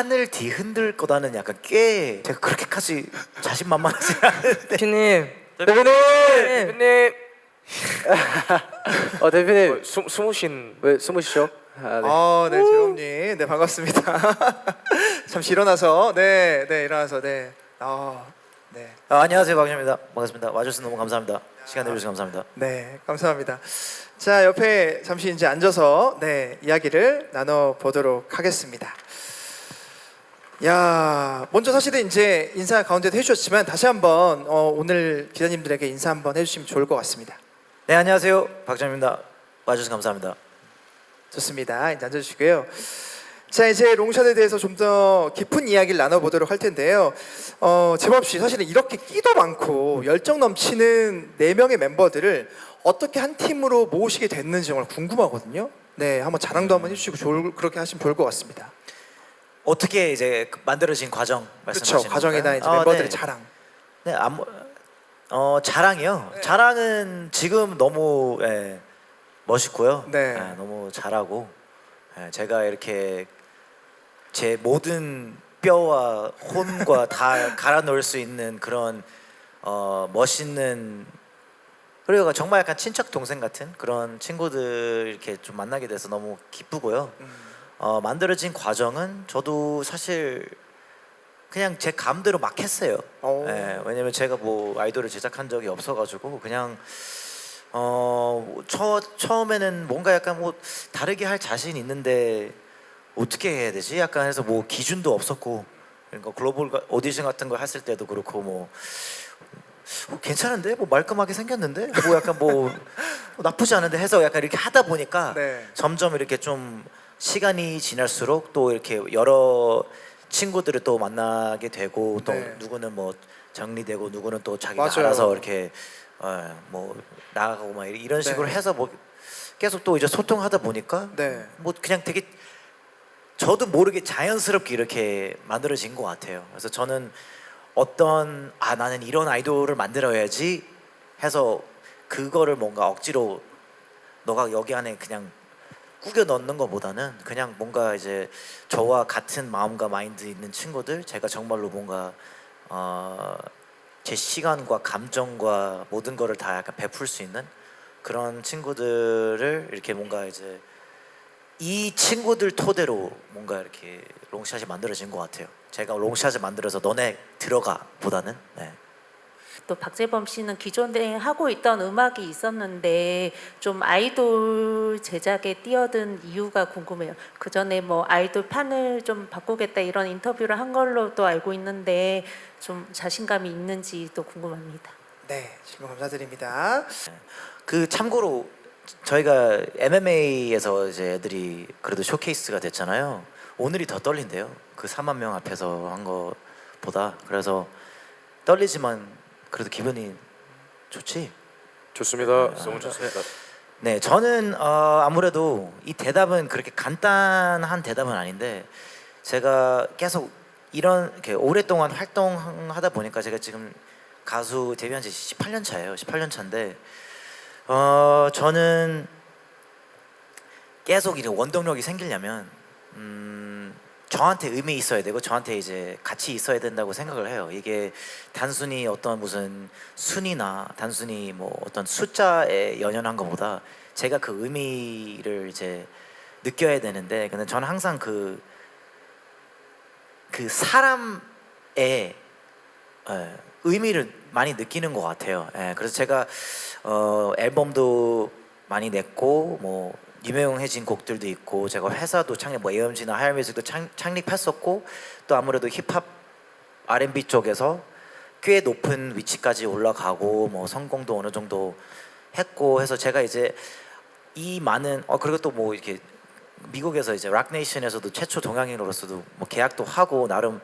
하늘 뒤흔들 거다는 약간 꽤 제가 그렇게까지 자신만만하지 않은데 대표님 대표님! 대표님! 어 대표님 어, 숨, 숨으신 왜 숨으시죠? 아, 네. 아, 네, 재범님, 네 반갑습니다. 잠시 일어나서, 네, 네 일어나서, 네, 아, 네, 아, 안녕하세요 박현입니다 반갑습니다 와주셔서 너무 감사합니다 시간 내주셔서 감사합니다 네, 감사합니다. 자, 옆에 잠시 이제 앉아서, 네, 이야기를 나눠 보도록 하겠습니다. 야, 먼저 사실은 이제 인사 가운데도 해주셨지만 다시 한번 어, 오늘 기자님들에게 인사 한번 해주시면 좋을 것 같습니다. 네 안녕하세요 박정입니다 와주셔서 감사합니다 좋습니다. 이제 앉아주시고요. 자 이제 롱샷에 대해서 좀 더 깊은 이야기를 나눠보도록 할 텐데요. 어, 제법 씨 사실은 이렇게 끼도 많고 열정 넘치는 네 명의 멤버들을 어떻게 한 팀으로 모으시게 됐는지 정말 궁금하거든요. 네, 한번 자랑도 한번 해주시고 좋을, 그렇게 하시면 좋을 것 같습니다. 어떻게 이제 그 만들어진 과정 그렇죠. 말씀하시는 과정이나 이제 건가요? 아, 멤버들의 네. 자랑. 네, 아무 어 자랑이요. 네. 자랑은 지금 너무 예, 멋있고요. 네. 예, 너무 잘하고 예, 제가 이렇게 제 모든 뼈와 혼과 다 갈아 넣을 수 있는 그런 어 멋있는 그리고 정말 약간 친척 동생 같은 그런 친구들 이렇게 좀 만나게 돼서 너무 기쁘고요. 음. 어, 만들어진 과정은 저도 사실 그냥 제 감대로 막 했어요. 오. 예, 왜냐면 제가 뭐 아이돌을 제작한 적이 없어가지고 그냥 어 처, 처음에는 뭔가 약간 뭐 다르게 할 자신 있는데 어떻게 해야 되지? 약간 해서 뭐 기준도 없었고 그러니까 글로벌 가- 오디션 같은 거 했을 때도 그렇고 뭐 어, 괜찮은데 뭐 말끔하게 생겼는데 뭐 약간 뭐, 뭐 나쁘지 않은데 해서 약간 이렇게 하다 보니까 네. 점점 이렇게 좀 시간이 지날수록 또 이렇게 여러 친구들을 또 만나게 되고 또 네. 누구는 뭐 정리되고 누구는 또 자기가 맞아요. 알아서 이렇게 어, 뭐 나가고 막 이런 식으로 네. 해서 뭐 계속 또 이제 소통하다 보니까 네. 뭐 그냥 되게 저도 모르게 자연스럽게 이렇게 만들어진 것 같아요. 그래서 저는 어떤 아 나는 이런 아이돌을 만들어야지 해서 그거를 뭔가 억지로 너가 여기 안에 그냥 꾸겨 넣는 것보다는 그냥 뭔가 이제 저와 같은 마음과 마인드 있는 친구들 제가 정말로 뭔가 어, 제 시간과 감정과 모든 거를 다 약간 베풀 수 있는 그런 친구들을 이렇게 뭔가 이제 이 친구들 토대로 뭔가 이렇게 롱샷이 만들어진 것 같아요. 제가 롱샷을 만들어서 너네 들어가 보다는 네. 또 박재범 씨는 기존에 하고 있던 음악이 있었는데 좀 아이돌 제작에 뛰어든 이유가 궁금해요. 그 전에 뭐 아이돌 판을 좀 바꾸겠다 이런 인터뷰를 한 걸로 또 알고 있는데 좀 자신감이 있는지도 궁금합니다. 네, 질문 감사드립니다. 그 참고로 저희가 MMA에서 이제 애들이 그래도 쇼케이스가 됐잖아요. 오늘이 더 떨린대요. 그 4만 명 앞에서 한 거보다 그래서 떨리지만 그래도 기분이 좋지. 좋습니다. 너무 좋습니다. 네, 저는 어, 아무래도 이 대답은 그렇게 간단한 대답은 아닌데 제가 계속 이런 이렇게 오랫동안 활동하다 보니까 제가 지금 가수 데뷔한 지 18년 차예요. 18년 차인데 어, 저는 계속 이런 원동력이 생기려면 음, 저한테 의미 있어야 되고 저한테 이제 같이 있어야 된다고 생각을 해요. 이게 단순히 어떤 무슨 순위나 단순히 뭐 어떤 숫자에 연연한 것보다 제가 그 의미를 이제 느껴야 되는데 근데 저는 항상 그 그 사람의 예, 의미를 많이 느끼는 것 같아요. 예, 그래서 제가 어, 앨범도 많이 냈고 뭐 유명해진 곡들도 있고 제가 회사도 창립 뭐 AMG나 하이뮤직도 창, 창립했었고 또 아무래도 힙합 R&B 쪽에서 꽤 높은 위치까지 올라가고 뭐 성공도 어느 정도 했고 해서 제가 이제 이 많은 어 그리고 또 뭐 이렇게 미국에서 이제 락네이션에서도 최초 동양인으로서도 뭐 계약도 하고 나름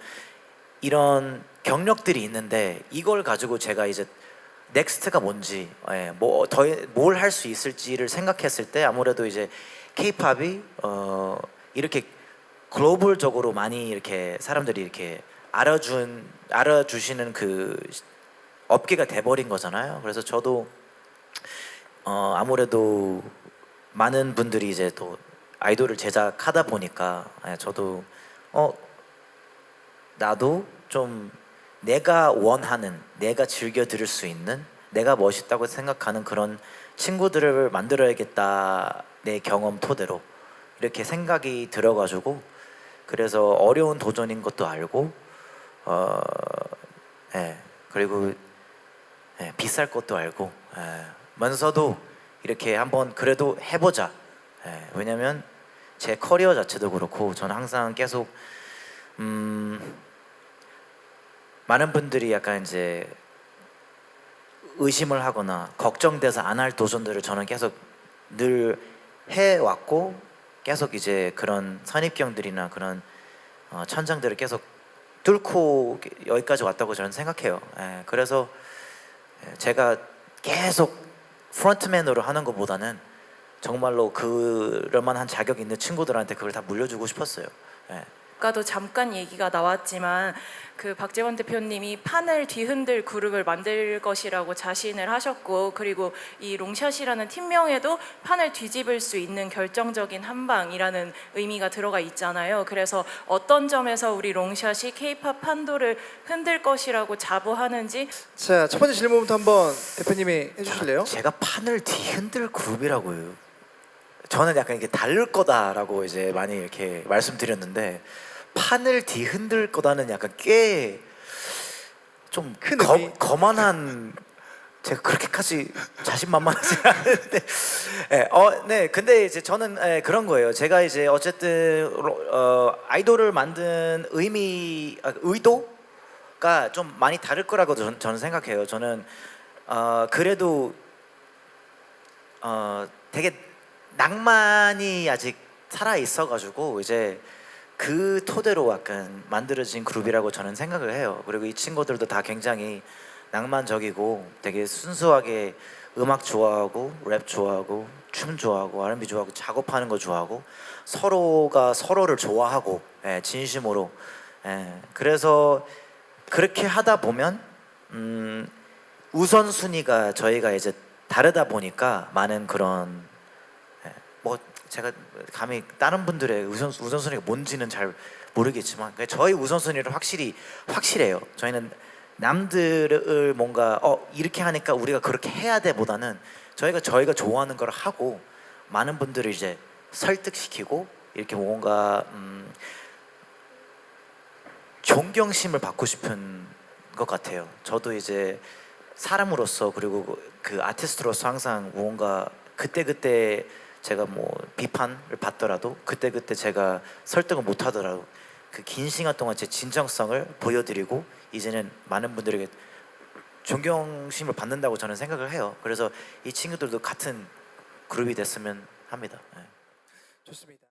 이런 경력들이 있는데 이걸 가지고 제가 이제 넥스트가 뭔지 예, 뭐더뭘 할 수 있을지를 생각했을 때 아무래도 이제 케이팝이 어 이렇게 글로벌적으로 많이 이렇게 사람들이 이렇게 알아준 알아주시는 그 업계가 돼버린 거잖아요. 그래서 저도 어 아무래도 많은 분들이 이제 또 아이돌을 제작하다 보니까 예, 저도 어 나도 좀 내가 원하는 내가 즐겨 들을 수 있는 내가 멋있다고 생각하는 그런 친구들을 만들어야겠다 내 경험 토대로 이렇게 생각이 들어가지고 그래서 어려운 도전인 것도 알고 어, 예 그리고 예, 비쌀 것도 알고 예, 면서도 이렇게 한번 그래도 해보자. 예, 왜냐면 제 커리어 자체도 그렇고 저는 항상 계속 음, 많은 분들이 약간 이제 의심을 하거나 걱정돼서 안 할 도전들을 저는 계속 늘 해왔고 계속 이제 그런 선입견들이나 그런 어, 천장들을 계속 뚫고 여기까지 왔다고 저는 생각해요. 예, 그래서 예, 제가 계속 프론트맨으로 하는 것보다는 정말로 그럴 만한 자격 있는 친구들한테 그걸 다 물려주고 싶었어요. 예. 아까도 잠깐 얘기가 나왔지만 그 박재원 대표님이 판을 뒤흔들 그룹을 만들 것이라고 자신을 하셨고 그리고 이 롱샷이라는 팀명에도 판을 뒤집을 수 있는 결정적인 한 방이라는 의미가 들어가 있잖아요. 그래서 어떤 점에서 우리 롱샷이 K-팝 판도를 흔들 것이라고 자부하는지 자, 첫 번째 질문부터 한번 대표님이 해주실래요? 제가 판을 뒤흔들 그룹이라고요. 저는 약간 이렇게 다를 거다라고 이제 많이 이렇게 말씀드렸는데 판을 뒤흔들 거다는 약간 꽤좀큰 거, 의미. 거만한 제가 그렇게까지 자신만만하지 않은데. 예, 어, 네. 근데 이제 저는 예, 그런 거예요. 제가 이제 어쨌든 어, 아이돌을 만든 의미 아, 의도가 좀 많이 다를 거라고 전, 저는 생각해요. 저는 어, 그래도 어 되게 낭만이 아직 살아 있어가지고 이제 그 토대로 약간 만들어진 그룹이라고 저는 생각을 해요. 그리고 이 친구들도 다 굉장히 낭만적이고 되게 순수하게 음악 좋아하고 랩 좋아하고 춤 좋아하고 R&B 좋아하고 작업하는 거 좋아하고 서로가 서로를 좋아하고 예, 진심으로 예, 그래서 그렇게 하다 보면 음, 우선 순위가 저희가 이제 다르다 보니까 많은 그런 제가 감히 다른 분들의 우선 우선순위가 뭔지는 잘 모르겠지만 그냥 저희 우선순위를 확실히 확실해요. 저희는 남들을 뭔가 어 이렇게 하니까 우리가 그렇게 해야 돼보다는 저희가 저희가 좋아하는 걸 하고 많은 분들을 이제 설득시키고 이렇게 뭔가 음, 존경심을 받고 싶은 것 같아요. 저도 이제 사람으로서 그리고 그 아티스트로서 항상 무언가 그때 그때 제가 뭐 비판을 받더라도 그때 그때 제가 설득을 못 하더라도 그 긴 시간 동안 제 진정성을 보여드리고 이제는 많은 분들에게 존경심을 받는다고 저는 생각을 해요. 그래서 이 친구들도 같은 그룹이 됐으면 합니다. 네. 좋습니다.